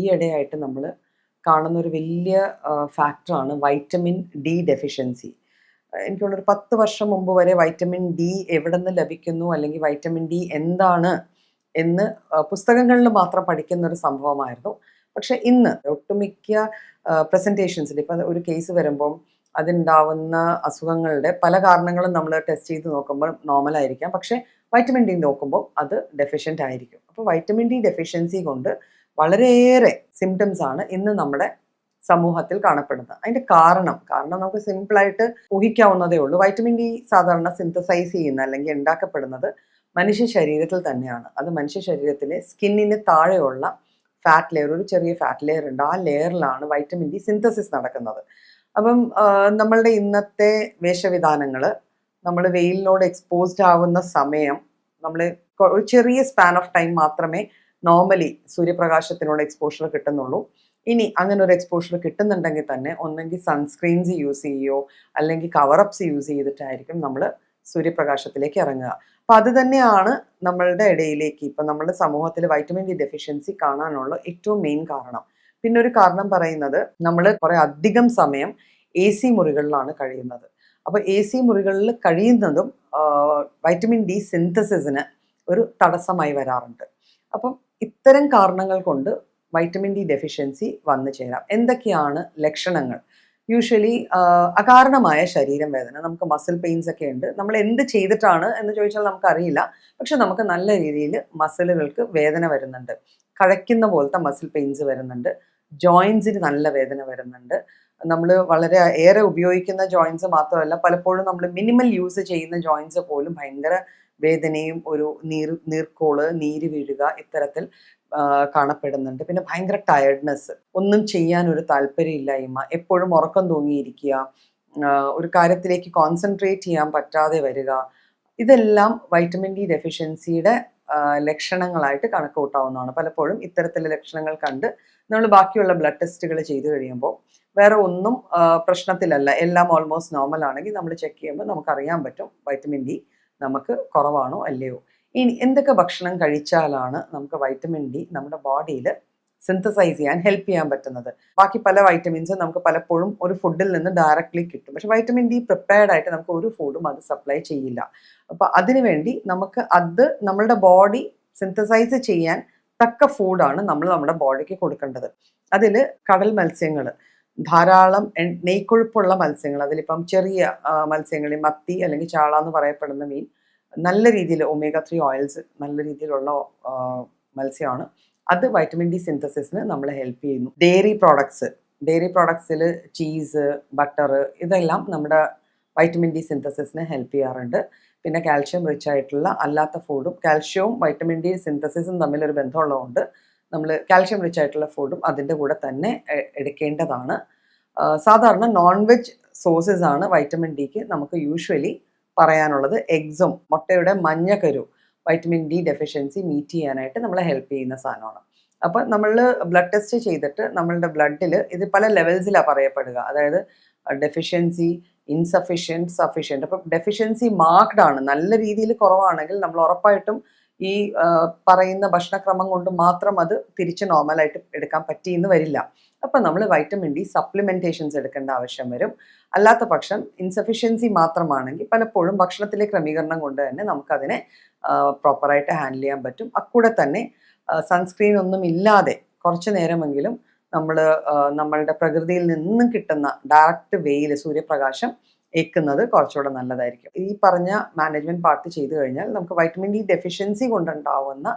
ഈയിടെയായിട്ട് നമ്മൾ കാണുന്ന ഒരു വലിയ ഫാക്ടറാണ് വൈറ്റമിൻ ഡി ഡെഫിഷ്യൻസി. എനിക്ക് ഒരു പത്ത് വർഷം മുമ്പ് വരെ വൈറ്റമിൻ ഡി എവിടെ നിന്ന് ലഭിക്കുന്നു? അല്ലെങ്കിൽ വൈറ്റമിൻ ഡി എന്താണ്? എന്ന് പുസ്തകങ്ങളിൽ മാത്രം പഠിക്കുന്ന ഒരു സംഭവമായിരുന്നു. പക്ഷേ ഇന്ന് ഒട്ടുമിക്ക പ്രസന്റേഷൻസിൽ ഇപ്പം ഒരു കേസ് വരുമ്പം അതുണ്ടാവുന്ന അസുഖങ്ങളുടെ പല കാരണങ്ങളും നമ്മൾ ടെസ്റ്റ് ചെയ്ത് നോക്കുമ്പോൾ നോർമൽ ആയിരിക്കാം പക്ഷേ വൈറ്റമിൻ ഡി നോക്കുമ്പോൾ അത് ഡെഫിഷ്യന്റ് ആയിരിക്കും. അപ്പോൾ വൈറ്റമിൻ ഡി ഡെഫിഷ്യൻസി കൊണ്ട് വളരെയേറെ സിംറ്റംസ് ആണ് ഇന്ന് നമ്മുടെ സമൂഹത്തിൽ കാണപ്പെടുന്നത്. അതിന്റെ കാരണം കാരണം നമുക്ക് സിമ്പിളായിട്ട് ഊഹിക്കാവുന്നതേ ഉള്ളൂ. വൈറ്റമിൻ ഡി സാധാരണ സിന്തസൈസ് ചെയ്യുന്ന അല്ലെങ്കിൽ ഉണ്ടാക്കപ്പെടുന്നത് മനുഷ്യ ശരീരത്തിൽ തന്നെയാണ്. അത് മനുഷ്യ ശരീരത്തിലെ സ്കിന്നിന് താഴെയുള്ള ഫാറ്റ് ലെയർ ഒരു ചെറിയ ഫാറ്റ് ലെയർ ഉണ്ട്. ആ ലെയറിലാണ് വൈറ്റമിൻ ഡി സിന്തസിസ് നടക്കുന്നത്. അപ്പം നമ്മളുടെ ഇന്നത്തെ വേഷവിധാനങ്ങൾ നമ്മൾ വെയിലിനോട് എക്സ്പോസ്ഡ് ആവുന്ന സമയം നമ്മൾ ഒരു ചെറിയ സ്പാൻ ഓഫ് ടൈം മാത്രമേ നോർമലി സൂര്യപ്രകാശത്തിനോട് എക്സ്പോഷർ കിട്ടുന്നുള്ളൂ. ഇനി അങ്ങനെ ഒരു എക്സ്പോഷർ കിട്ടുന്നുണ്ടെങ്കിൽ തന്നെ ഒന്നെങ്കിൽ സൺസ്ക്രീൻസ് യൂസ് ചെയ്യുകയോ അല്ലെങ്കിൽ കവറപ്സ് യൂസ് ചെയ്തിട്ടായിരിക്കും നമ്മൾ സൂര്യപ്രകാശത്തിലേക്ക് ഇറങ്ങുക. അപ്പം അത് തന്നെയാണ് നമ്മളുടെ ഇടയിലേക്ക് ഇപ്പം നമ്മുടെ സമൂഹത്തിൽ വൈറ്റമിൻ ഡി ഡെഫിഷ്യൻസി കാണാനുള്ള ഏറ്റവും മെയിൻ കാരണം. പിന്നെ ഒരു കാരണം പറയുന്നത് നമ്മൾ കുറേ അധികം സമയം എ സി മുറികളിലാണ് കഴിയുന്നത്. അപ്പോൾ എ സി മുറികളിൽ കഴിയുന്നതും വൈറ്റമിൻ ഡി സിന്തസിസിന് ഒരു തടസ്സമായി വരാറുണ്ട്. അപ്പം ഇത്തരം കാരണങ്ങൾ കൊണ്ട് വൈറ്റമിൻ ഡി ഡെഫിഷ്യൻസി വന്നു ചേരാം. എന്തൊക്കെയാണ് ലക്ഷണങ്ങൾ? യൂഷ്വലി അകാരണമായ ശരീരം വേദന നമുക്ക് മസിൽ പെയിൻസ് ഒക്കെ ഉണ്ട്. നമ്മൾ എന്ത് ചെയ്തിട്ടാണ് എന്ന് ചോദിച്ചാൽ നമുക്കറിയില്ല. പക്ഷെ നമുക്ക് നല്ല രീതിയിൽ മസിലുകൾക്ക് വേദന വരുന്നുണ്ട്. കഴയ്ക്കുന്ന പോലത്തെ മസിൽ പെയിൻസ് വരുന്നുണ്ട്. ജോയിൻസിന് നല്ല വേദന വരുന്നുണ്ട്. നമ്മൾ വളരെ ഏറെ ഉപയോഗിക്കുന്ന ജോയിൻസ് മാത്രമല്ല പലപ്പോഴും നമ്മൾ മിനിമൽ യൂസ് ചെയ്യുന്ന ജോയിൻസ് പോലും ഭയങ്കര വേദനയും ഒരു നീർ നീർക്കോൾ നീര് വീഴുക ഇത്തരത്തിൽ കാണപ്പെടുന്നുണ്ട്. പിന്നെ ഭയങ്കര ടയർഡ്നെസ് ഒന്നും ചെയ്യാൻ ഒരു താല്പര്യമില്ലായ്മ. എപ്പോഴും ഉറക്കം തൂങ്ങിയിരിക്കുക. ഒരു കാര്യത്തിലേക്ക് കോൺസെൻട്രേറ്റ് ചെയ്യാൻ പറ്റാതെ വരിക. ഇതെല്ലാം വൈറ്റമിൻ ഡി ഡെഫിഷ്യൻസിയുടെ ലക്ഷണങ്ങളായിട്ട് കണക്ക് കൂട്ടാവുന്നതാണ് പലപ്പോഴും ഇത്തരത്തിലുള്ള ലക്ഷണങ്ങൾ കണ്ട് നമ്മൾ ബാക്കിയുള്ള ബ്ലഡ് ടെസ്റ്റുകൾ ചെയ്തു കഴിയുമ്പോൾ വേറെ ഒന്നും പ്രശ്നത്തിലല്ല. എല്ലാം ഓൾമോസ്റ്റ് നോർമൽ ആണെങ്കിൽ നമ്മൾ ചെക്ക് ചെയ്യുമ്പോൾ നമുക്കറിയാൻ പറ്റും വൈറ്റമിൻ ഡി നമുക്ക് കുറവാണോ അല്ലയോ? ഇനി എന്തൊക്കെ ഭക്ഷണം കഴിച്ചാലാണ് നമുക്ക് വൈറ്റമിൻ ഡി നമ്മുടെ ബോഡിയിൽ സിന്തസൈസ് ചെയ്യാൻ ഹെൽപ്പ് ചെയ്യാൻ പറ്റുന്നത്? ബാക്കി പല വൈറ്റമിൻസും നമുക്ക് പലപ്പോഴും ഒരു ഫുഡിൽ നിന്ന് ഡയറക്റ്റ്ലി കിട്ടും. പക്ഷെ വൈറ്റമിൻ ഡി പ്രിപ്പയർഡ് ആയിട്ട് നമുക്ക് ഒരു ഫുഡും അത് സപ്ലൈ ചെയ്യില്ല. അപ്പൊ അതിനുവേണ്ടി നമുക്ക് അത് നമ്മളുടെ ബോഡി സിന്തസൈസ് ചെയ്യാൻ തക്ക ഫുഡാണ് നമ്മൾ നമ്മുടെ ബോഡിക്ക് കൊടുക്കേണ്ടത്. അതിൽ കടൽ മത്സ്യങ്ങൾ ധാരാളം നെയ്ക്കൊഴുപ്പുള്ള മത്സ്യങ്ങൾ അതിലിപ്പം ചെറിയ മത്സ്യങ്ങൾ മത്തി അല്ലെങ്കിൽ ചാള എന്ന് പറയപ്പെടുന്ന മീൻ നല്ല രീതിയിൽ ഒമേഗ ത്രീ ഓയിൽസ് നല്ല രീതിയിലുള്ള മത്സ്യമാണ്. അത് വൈറ്റമിൻ ഡി സിന്തസിസിന് നമ്മളെ ഹെൽപ്പ് ചെയ്യുന്നു. ഡെയറി പ്രോഡക്ട്സ് ഡെയറി പ്രോഡക്ട്സിൽ ചീസ് ബട്ടർ ഇതെല്ലാം നമ്മുടെ വൈറ്റമിൻ ഡി സിന്തസിസിന് ഹെൽപ്പ് ചെയ്യാറുണ്ട്. പിന്നെ കാൽഷ്യം റിച്ച് ആയിട്ടുള്ള അല്ലാത്ത ഫുഡും കാൽഷ്യവും വൈറ്റമിൻ ഡി സിന്തസിസും തമ്മിലൊരു ബന്ധമുള്ളതുകൊണ്ട് നമ്മൾ കാൽഷ്യം റിച്ച് ആയിട്ടുള്ള ഫുഡും അതിന്റെ കൂടെ തന്നെ എടുക്കേണ്ടതാണ്. സാധാരണ നോൺ വെജ് സോഴ്സസ് ആണ് വൈറ്റമിൻ ഡിക്ക് നമുക്ക് യൂഷ്വലി പറയാനുള്ളത്. എഗ്സും മുട്ടയുടെ മഞ്ഞക്കരു വൈറ്റമിൻ ഡി ഡെഫിഷ്യൻസി മീറ്റ് ചെയ്യാനായിട്ട് നമ്മളെ ഹെൽപ്പ് ചെയ്യുന്ന സാധനമാണ്. അപ്പോൾ നമ്മൾ ബ്ലഡ് ടെസ്റ്റ് ചെയ്തിട്ട് നമ്മളുടെ ബ്ലഡിൽ ഇത് പല ലെവൽസിലാണ് പറയപ്പെടുക. അതായത് ഡെഫിഷ്യൻസി ഇൻസഫിഷ്യന്റ് സഫിഷ്യന്റ് അപ്പോൾ ഡെഫിഷ്യൻസി മാർക്ക്ഡ് ആണ്. നല്ല രീതിയിൽ കുറവാണെങ്കിൽ നമ്മൾ ഉറപ്പായിട്ടും ഈ പറയുന്ന ഭക്ഷണക്രമം കൊണ്ട് മാത്രം അത് തിരിച്ച് നോർമലായിട്ട് എടുക്കാൻ പറ്റിയെന്ന് വരില്ല. അപ്പം നമ്മൾ വൈറ്റമിൻ ഡി സപ്ലിമെന്റേഷൻസ് എടുക്കേണ്ട ആവശ്യം വരും. അല്ലാത്ത പക്ഷം ഇൻസഫിഷ്യൻസി മാത്രമാണെങ്കിൽ പലപ്പോഴും ഭക്ഷണത്തിലെ ക്രമീകരണം കൊണ്ട് തന്നെ നമുക്കതിനെ പ്രോപ്പറായിട്ട് ഹാൻഡിൽ ചെയ്യാൻ പറ്റും. അക്കൂടെ തന്നെ സൺസ്ക്രീൻ ഒന്നും ഇല്ലാതെ കുറച്ച് നേരമെങ്കിലും നമ്മൾ നമ്മളുടെ പ്രകൃതിയിൽ നിന്നും കിട്ടുന്ന ഡയറക്റ്റ് വെയിൽ സൂര്യപ്രകാശം ഏക്കുന്നത് കുറച്ചുകൂടെ നല്ലതായിരിക്കും. ഈ പറഞ്ഞ മാനേജ്മെന്റ് പാർട്ട് ചെയ്തു കഴിഞ്ഞാൽ നമുക്ക് വൈറ്റമിൻ ഡി ഡെഫിഷ്യൻസി കൊണ്ടുണ്ടാവുന്ന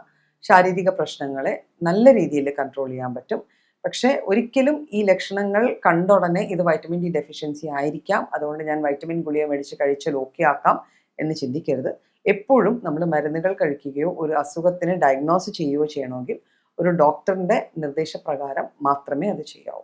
ശാരീരിക പ്രശ്നങ്ങളെ നല്ല രീതിയിൽ കൺട്രോൾ ചെയ്യാൻ പറ്റും. പക്ഷേ ഒരിക്കലും ഈ ലക്ഷണങ്ങൾ കണ്ടുടനെ ഇത് വൈറ്റമിൻ ഡി ഡെഫിഷ്യൻസി ആയിരിക്കാം. അതുകൊണ്ട് ഞാൻ വൈറ്റമിൻ ഗുളിക മേടിച്ച് കഴിച്ചാൽ ഓക്കെ ആക്കാം എന്ന് ചിന്തിക്കരുത്. എപ്പോഴും നമ്മൾ മരുന്നുകൾ കഴിക്കുകയോ ഒരു അസുഖത്തിന് ഡയഗ്നോസ് ചെയ്യുകയോ ചെയ്യണമെങ്കിൽ ഒരു ഡോക്ടറിന്റെ നിർദ്ദേശപ്രകാരം മാത്രമേ അത് ചെയ്യാവൂ.